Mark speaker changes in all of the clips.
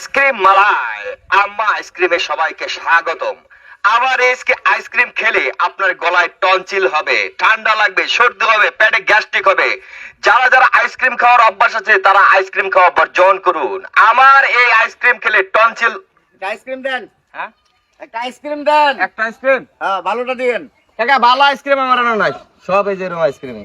Speaker 1: Ice cream মালাই। আম্মা আইসক্রিমে সবাইকে স্বাগতম। আবার এসকে আইসক্রিম খেলে আপনার গলায় টনচিল হবে ঠান্ডা লাগবে সর্দি হবে পেটে গ্যাস্ট্রিক হবে। যারা যারা আইসক্রিম খাওয়ার অভ্যাস আছে তারা আইসক্রিম খাওয়া বর্জন করুন। আমার এই আইসক্রিম খেলে টনচিল
Speaker 2: আইসক্রিম দেন।
Speaker 3: হ্যাঁ?
Speaker 2: একটা আইসক্রিম দেন।
Speaker 3: একটা আইসক্রিম
Speaker 2: হ্যাঁ ভালোটা দিন
Speaker 3: কাকা ভালো আইসক্রিম আমার আনা নাই। সব এই যে আইসক্রিম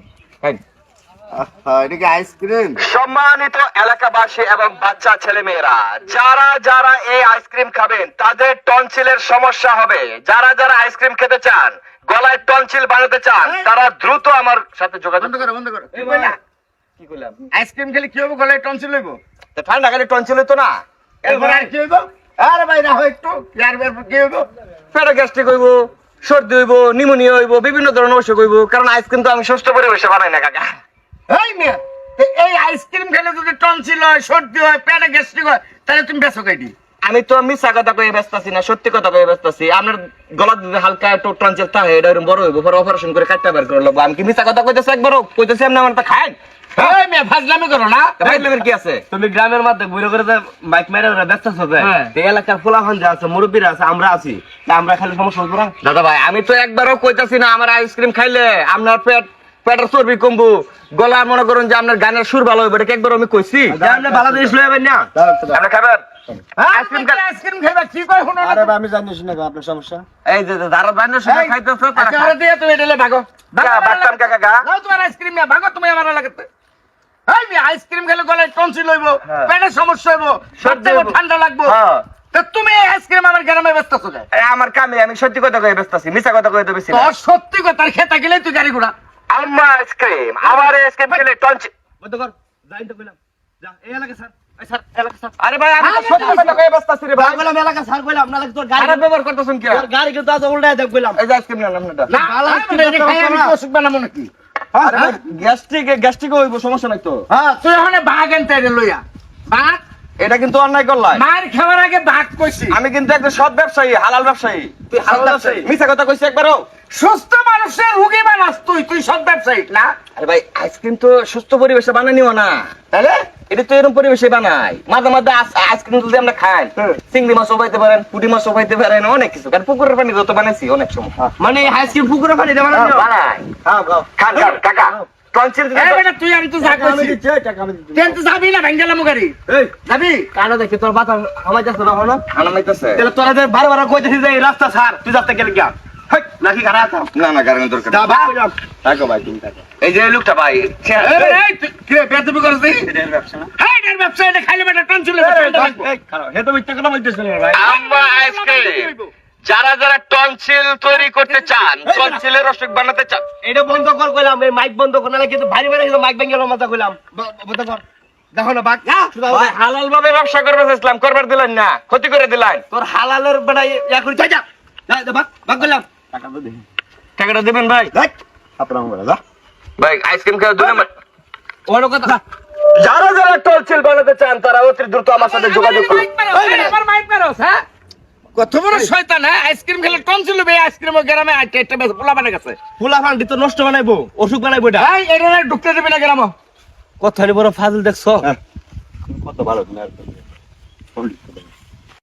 Speaker 1: সম্মানিত এলাকাবাসী এবং বাচ্চা ছেলেমেয়েরা যারা যারা এই আইসক্রিম খাবেন তাদের টনসিলের সমস্যা হবে। যারা যারা আইসক্রিম খেতে চান গলায় টনসিল বানাতে চান তারা দ্রুত আমার সাথে যোগাযোগ
Speaker 2: বন্ধ করো বন্ধ করো।
Speaker 3: কি করলাম
Speaker 2: আইসক্রিম খেলে কি হবে গলায় টনসিল হইব?
Speaker 3: তো ঠান্ডা খালি টনসিল হইতো না।
Speaker 2: এরপর আর কি হইব? আরে ভাই না হয় একটু। আর এরপর কি হইব?
Speaker 3: পেটে গ্যাস্ট্রিক হইব সর্দি হইব নিউমোনিয়া হইব বিভিন্ন ধরনের অসুখ হইব। কারণ আইসক্রিম তো আমি সুস্থ পরিবেশে বানাই না কাকা।
Speaker 2: এই মেয়ে এই আইসক্রিম খেলে যদি টনসিল হয় সর্দি হয় পেটে গ্যাস্ট্রিক হয় তাহলে তুমি বেসো কাইটি
Speaker 3: আমি তো কথা কয়ে ব্যস্ত আছি না সত্যি কথা কয়ে ব্যস্ত আছি। আপনার গলা যদি হালকা একটু টনসিল থাকে এটা এরকম বড় হইব পরে অপারেশন করে কাটতে বের করে লাগবো আমি কি কথা কইতেছি একবারও? কইতেছি আপনি আমার তা খান
Speaker 2: এই মেয়ে ফাজলামি করো না।
Speaker 3: ভাইলের কি আছে?
Speaker 4: তুমি গ্রামের মধ্যে ঘুরে ঘুরে যে বাইক মেরে ওরা ব্যস্ত আছে
Speaker 3: হ্যাঁ।
Speaker 4: এই এলাকার যা আছে মুরব্বীরা আছে আমরা আছি। তা আমরা খালি সমস্যা হইব না?
Speaker 3: দাদা ভাই আমি তো একবারও কইতাছি না আমার আইসক্রিম খাইলে আপনার পেট পেটের চর্বি কমবো গলা মনে করুন যে আপনার গানের সুর ভালো হবে এটা কি একবার আমি কইছি?
Speaker 4: ভালো জিনিস যাবেন না
Speaker 1: আপনি খাবেন?
Speaker 2: আইসক্রিম খেলে আইসক্রিম খাইবা কি কই শুনো না
Speaker 4: আমি জানি শুনে আপনার সমস্যা?
Speaker 3: এই যে যে যারা জানে সেটা
Speaker 2: এই,
Speaker 3: খাইতেছে তারা খায়।
Speaker 2: আরে দিয়ে তুমি এটালে ভাগো ভাগো।
Speaker 1: কা,
Speaker 2: আমার
Speaker 1: বাটতাম
Speaker 2: এলাকা-
Speaker 1: কাকা গা।
Speaker 2: নাও তোমার আইসক্রিম তুমি আমার এলাকাতে। এই মেয়ে খেলে গলায় টনসিল হইব পেটের সমস্যা হইব সর্দি হইব
Speaker 1: হইব।
Speaker 2: ঠান্ডা লাগবো।
Speaker 1: হ্যাঁ।
Speaker 2: তো তুমি আইসক্রিম আমার গ্রামে ব্যস্ত আছো
Speaker 3: আমার কামে আমি সত্যি কথা কয়ে ব্যস্ত আছি মিথ্যা কথা কয়ে তো বেশি
Speaker 2: সত্যি কথা খেতে গেলে তুই গাড়ি ঘোড়া।
Speaker 1: আম্মা আইসক্রিম আমার আইসক্রিম খেলে
Speaker 4: বন্ধ কর যাই তো কইলাম যা এই এলাকা স্যার এই স্যার এলাকা স্যার
Speaker 3: আরে ভাই আমি তো সত্যি কথা কয়ে ব্যস্ত রে ভাই।
Speaker 4: কইলাম এলাকা স্যার কইলাম না লাগে তোর গাড়ি
Speaker 3: খারাপ ব্যবহার করতেছেন কি
Speaker 4: তোর গাড়ি কিন্তু আজ উল্টায় দেখ কইলাম
Speaker 3: এই যে আইসক্রিম নিলাম আপনারটা।
Speaker 2: না আমি এটা খাই আমি কি অসুখ বানাবো নাকি?
Speaker 3: আরে ভাই গ্যাস্ট্রিক গ্যাস্ট্রিক হইব সমস্যা নাই তো।
Speaker 2: হ্যাঁ তুই ওখানে বাঘ আনতে লইয়া। বাঘ?
Speaker 3: এটা কিন্তু অন্যায় করলাই
Speaker 2: মার খাওয়ার আগে বাঘ কইছি।
Speaker 3: আমি কিন্তু একজন সৎ ব্যবসায়ী হালাল ব্যবসায়ী।
Speaker 4: তুই হালাল ব্যবসায়ী?
Speaker 3: মিথ্যা কথা কইছি একবারও।
Speaker 2: সুস্থ তুই তুই সব ব্যবসায়ী না?
Speaker 3: আরে ভাই আইসক্রিম তো সুস্থ পরিবেশে বানানিও না।
Speaker 2: তাহলে?
Speaker 3: এটা তো এরকম পরিবেশে বানাই। মাঝে মাঝে আইসক্রিম যদি আমরা খাই চিংড়ি মাছও পাইতে পারেন পুঁটি মাছও পাইতে পারেন অনেক কিছু। কারণ পুকুরের পানি তো বানাইছি অনেক সময়।
Speaker 4: মানে আইসক্রিম পুকুরের পানি
Speaker 3: বানাই
Speaker 4: হ্যাঁ গাও
Speaker 1: খান খান কাকা।
Speaker 2: তুই আমি তো যাবি না যাবি?
Speaker 4: দেখি তোর বাতা আমার যাচ্ছে না তাহলে তোরা যে বারে বারে কইতেছিস এই রাস্তা ছাড় তুই যাতে গেলে গিয়া। নাকি খারাপ আছে
Speaker 3: না না কারণ দরকার
Speaker 4: যা
Speaker 3: নেই।
Speaker 4: ভাই কইলাম থাকো ভাই তুমি থাকো।
Speaker 1: এই যে লোকটা ভাই
Speaker 2: এই, এই, তুই কি রে, বেয়াদবি করছিস?
Speaker 4: এটার ব্যবসা না?
Speaker 2: এই, এটার ব্যবসা, এটা খাইলে বেটা টনসিল হইব, ঠান্ডা লাগবো।
Speaker 4: এই খারাপ হে তো মিথ্যা কথা বলতেছ ভাই।
Speaker 1: আম্মা আইসক্রিম যারা যারা টনসিল তৈরি করতে চান টনসিলের অসুখ বানাতে চান।
Speaker 4: এটা বন্ধ কর কইলাম এই মাইক বন্ধ কর নালে কিন্তু ভারী ভারী মাইক ভেঙে গেল মাথা কইলাম। বন্ধ কর। দেখো না বাঘ
Speaker 3: হালাল ভাবে ব্যবসা করবে ইসলাম করবার দিলেন না ক্ষতি করে দিলেন।
Speaker 4: তোর হালালের ইয়া করি যা যা। যা, যা, ভাগ
Speaker 3: টাকাটা দেবেন ভাই?
Speaker 4: আপনার মোবাইল যা।
Speaker 1: ভাই আইসক্রিম খেয়ে দুই নম্বর
Speaker 4: ওর কথা
Speaker 1: যারা যারা টনসিল বানাতে চান তারা অতি দ্রুত আমার সাথে যোগাযোগ করুন।
Speaker 2: হ্যাঁ? কত বড় শয়তান হ্যাঁ? আইসক্রিম খেলে টনসিল হবে আইসক্রিম গ্রামে আইটা একটা বেশ পোলা বানা গেছে।
Speaker 4: ফুলা ফান্ডি তো নষ্ট বানাইবো অসুখ বানাইবো এটা।
Speaker 2: এই এটা না ঢুকতে দেবে না গ্রাম।
Speaker 4: কথা বড় ফাজিল দেখছ? কত ভালো তুমি